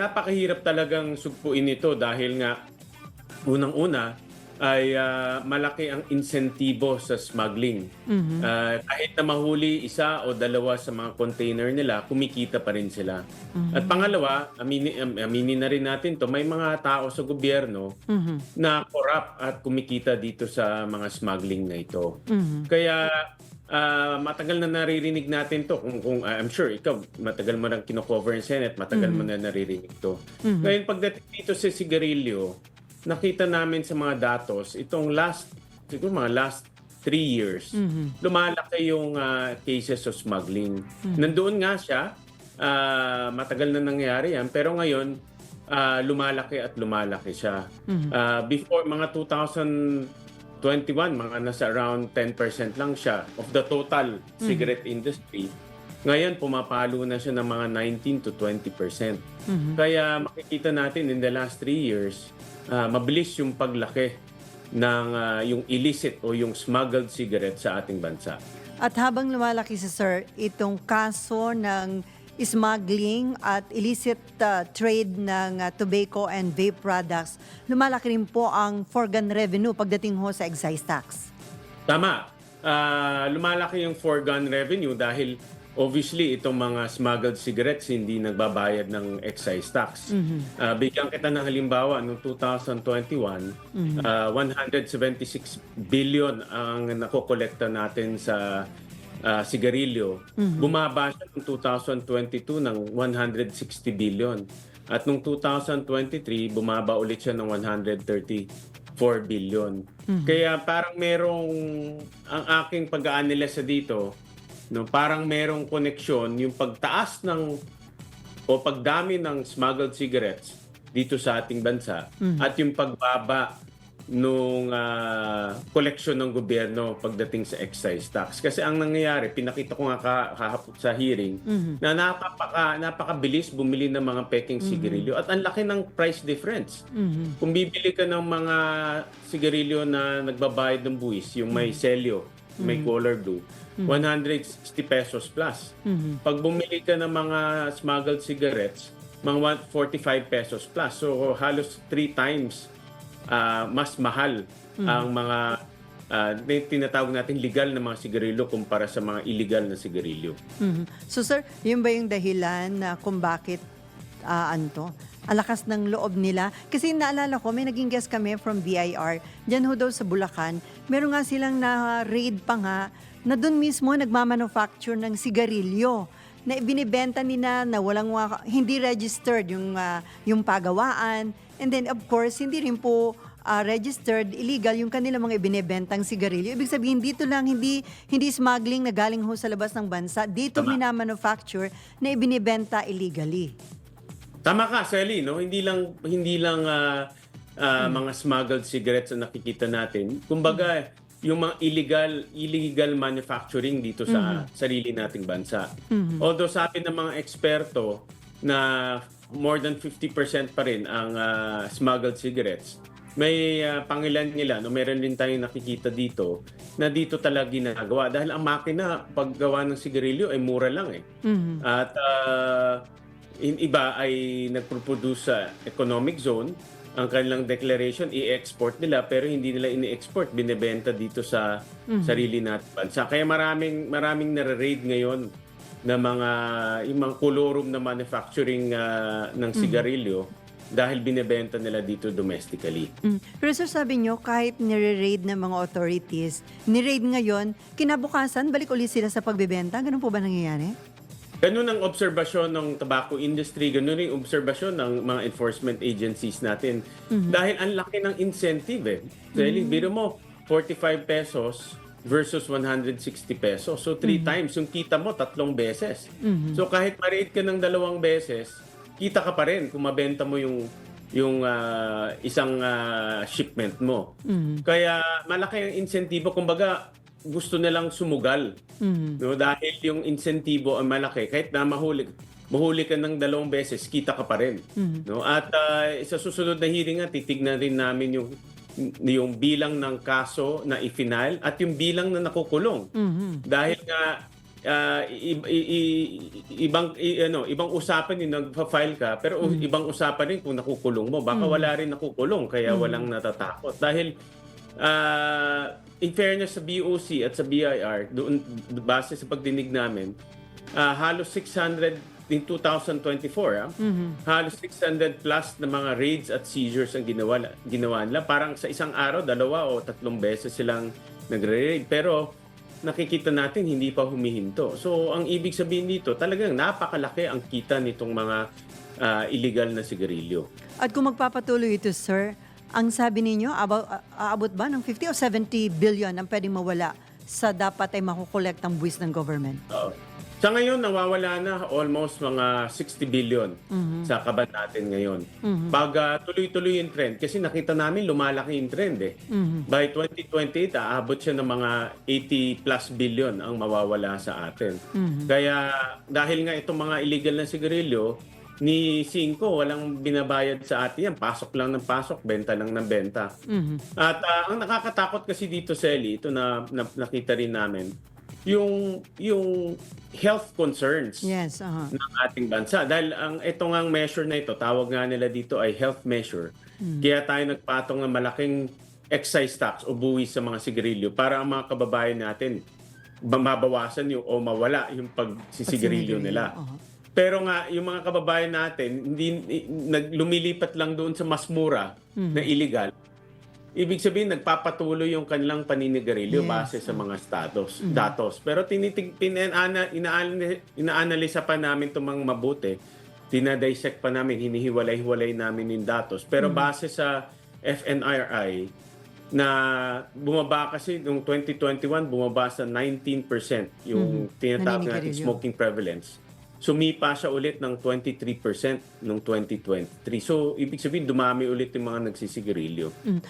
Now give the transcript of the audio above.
napakahirap talagang sugpuin ito dahil nga unang-una ay ah, malaki ang insentibo sa smuggling. Ah, kahit na mahuli isa o dalawa sa mga container nila, kumikita pa rin sila. At pangalawa, amini, am- aminin na rin natin to, may mga tao sa gobyerno na corrupt at kumikita dito sa mga smuggling na ito. Kaya ah, matagal na naririnig natin to. Kung, kung ah, I'm sure ikaw matagal mo nang kino-cover ng Senate, matagal mo na naririnig to. Ngayon pagdating dito sa sigarilyo, nakita namin sa mga datos itong last siguro mga last three years lumalaki yung ah, cases of smuggling. Nandoon nga siya, ah, matagal na nangyari yan, pero ngayon ah, lumalaki at lumalaki siya. Ah, before mga 2021, mga nasa around 10% lang siya of the total cigarette industry. Ngayon, pumapalo na siya ng mga 19 to 20%. Kaya makikita natin in the last three years, ah, mabilis yung paglaki ng ah, yung illicit o yung smuggled cigarette sa ating bansa. At habang lumalaki si Sir, itong kaso ng smuggling at illicit uh, trade ng uh, tobacco and vape products, lumalaki rin po ang foregone revenue pagdating ho sa excise tax. Tama. Ah, lumalaki yung foregone revenue dahil obviously itong mga smuggled cigarettes hindi nagbabayad ng excise tax. Ah, bigyan kita ng halimbawa noong 2021, ah, 176 billion ang nakokolekta natin sa ah, sigarilyo. Bumaba siya noong 2022 ng 160 billion. At noong 2023, bumaba ulit siya ng 134 billion. Kaya parang merong, ang aking pag-aanalisa dito, no, parang merong koneksyon yung pagtaas ng o pagdami ng smuggled cigarettes dito sa ating bansa at yung pagbaba nung ah, koleksyon ng gobyerno pagdating sa excise tax. Kasi ang nangyayari, pinakita ko nga ka- kahapon sa hearing, na napaka, napakabilis bumili ng mga peking sigarilyo at ang laki ng price difference. Kung bibili ka ng mga sigarilyo na nagbabayad ng buwis, yung may selyo, may color blue, 160 pesos plus. Pag bumili ka ng mga smuggled cigarettes, mga 45 pesos plus. So halos three times ah, mas mahal ang mga ah, may tinatawag natin legal na mga sigarilyo kumpara sa mga illegal na sigarilyo. Mhm. So Sir, yun ba yung dahilan na kung bakit ah, ano to? Ang lakas ng loob nila. Kasi naalala ko, may naging guest kami from BIR. Diyan ho daw sa Bulacan. Meron nga silang na-raid pa nga na doon mismo nagmamanufacture ng sigarilyo na ibinibenta nila na walang wa- hindi registered yung ah, yung pagawaan and then of course hindi rin po ah, registered illegal yung kanilang mga ibinebentang sigarilyo ibig sabihin dito lang hindi hindi smuggling na galing ho sa labas ng bansa dito Tama. minamanufacture na ibinebenta illegally Tama ka, Sally, no? Hindi lang hindi lang ah, ah, mga smuggled cigarettes ang nakikita natin. Kumbaga, yung mga illegal illegal manufacturing dito sa sarili nating bansa. Although sabi ng mga eksperto na more than 50% pa rin ang ah, smuggled cigarettes. May ah, pangilan nila, no, meron din tayong nakikita dito na dito talaga ginagawa dahil ang makina paggawa ng sigarilyo ay mura lang eh. At ah, in iba ay nagproproduce sa economic zone. Ang kanilang declaration, i-export nila pero hindi nila ini-export, binebenta dito sa sarili natin bansa. Kaya maraming maraming nare-raid ngayon na mga yung mga kolorum na manufacturing ah, ng sigarilyo dahil binebenta nila dito domestically. Mm. Pero sir, sabi nyo, kahit nire-raid ng mga authorities, ni-raid ngayon, kinabukasan, balik ulit sila sa pagbebenta? Ganun po ba nangyayari? Ganun ang obserbasyon ng tobacco industry, ganun yung obserbasyon ng mga enforcement agencies natin. Dahil ang laki ng incentive eh. Dahil biro mo, 45 pesos versus 160 pesos. So three times yung kita mo, tatlong beses. So kahit ma-rate ka ng dalawang beses, kita ka pa rin kung mabenta mo yung yung ah, isang ah, shipment mo. Kaya malaki ang insentibo. Kumbaga, gusto nilang sumugal. No, dahil yung insentibo ay malaki kahit na mahuli mahuli ka ng dalawang beses, kita ka pa rin. No? At ah, sa susunod na hearing nga titignan rin namin yung yung bilang ng kaso na ifinal at yung bilang na nakukulong. Dahil nga ah, i- i- i- ibang i- ano, ibang usapan yung nagfa-file ka, pero Mm. ibang usapan rin kung nakukulong mo. Baka wala rin nakukulong kaya Mm. walang natatakot. Dahil ah, in fairness sa BOC at sa BIR, doon base sa pagdinig namin, ah, halos 600 in 2024, ah, Mm-hmm. halos 600 plus na mga raids at seizures ang ginawa, ginawa nila. Parang sa isang araw, dalawa o tatlong beses silang nagre-raid. Pero nakikita natin hindi pa humihinto. So ang ibig sabihin dito, talagang napakalaki ang kita nitong mga ah, illegal na sigarilyo. At kung magpapatuloy ito, sir, ang sabi ninyo, about, aabot ba ng 50 o 70 billion ang pwedeng mawala sa dapat ay makukolekt ang buwis ng government? Oo. Sa ngayon, nawawala na almost mga 60 billion sa kaban natin ngayon. Pag ah, tuloy-tuloy yung trend, kasi nakita namin lumalaki yung trend eh. By 2028, aabot siya ng mga 80 plus billion ang mawawala sa atin. Kaya dahil nga itong mga illegal na sigarilyo, ni Cinco, walang binabayad sa atin yan. Pasok lang ng pasok, benta lang ng benta. At ah, ang nakakatakot kasi dito, Selly, ito na, na nakita rin namin, yung yung health concerns Yes, aha. ng ating bansa. Dahil ang ito ngang measure na ito, tawag nga nila dito ay health measure. Kaya tayo nagpatong ng malaking excise tax o buwis sa mga sigarilyo para ang mga kababayan natin mabawasan yung o mawala yung pagsisigarilyo nila. Aha. Pero nga, yung mga kababayan natin, hindi, i- nag, lumilipat lang doon sa mas mura na illegal. Ibig sabihin, nagpapatuloy yung kanilang paninigarilyo Yes. base sa mga status, datos. Pero tinitig, pinana, inaanalisa pa namin itong mga mabuti. Tinadissect pa namin, hinihiwalay-hiwalay namin yung datos. Pero base sa FNRI, na bumaba kasi noong 2021, bumaba sa 19% yung tinatawag natin smoking prevalence. Sumipa siya ulit ng 23% noong 2023. So, ibig sabihin, dumami ulit yung mga nagsisigarilyo. Mm.